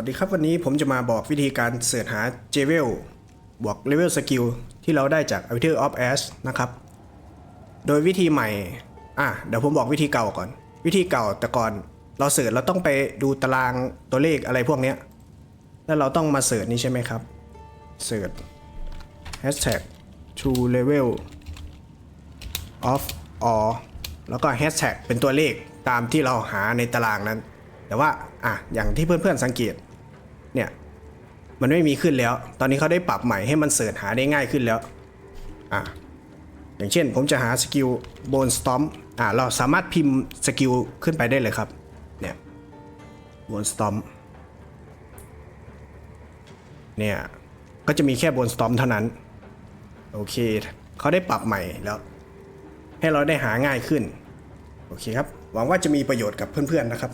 วัสดีครับวันนี้ผมจะมาบอกวิธีการเสิร์ชหา j w e l บวก Level Skill ที่เราได้จาก a v i t e r of Ash นะครับ โดยวิธีใหม่ อะ เดี๋ยวผมบอกวิธีเก่าก่อน วิธีเก่าแต่ก่อนเราเสิร์ชเราต้องไปดูตารางตัวเลขอะไรพวกเนี้ย แล้วเราต้องมาเสิร์ชนี่ใช่ไหมครับ เสิร์ช hashtag to level of all แล้วก็ hashtag เป็นตัวเลขตามที่เราหาในตารางนั้น แต่ว่าอะอย่างที่เพื่อนๆสังเกต เนี่ยมันไม่มีขึ้นแล้ว ตอนนี้เขาได้ปรับใหม่ให้มันเสิร์ชหาได้ง่ายขึ้นแล้วอะอย่างเช่นผมจะหาสกิลโบนสตอมอ่าเราสามารถพิมพ์สกิลขึ้นไปได้เลยครับเนี่ยโบนสตอมเนี่ยก็จะมีแค่โบนสตอมเท่านั้น โอเคเขาได้ปรับใหม่แล้ว ให้เราได้หาง่ายขึ้น โอเคครับ หวังว่าจะมีประโยชน์กับเพื่อนๆนะครับ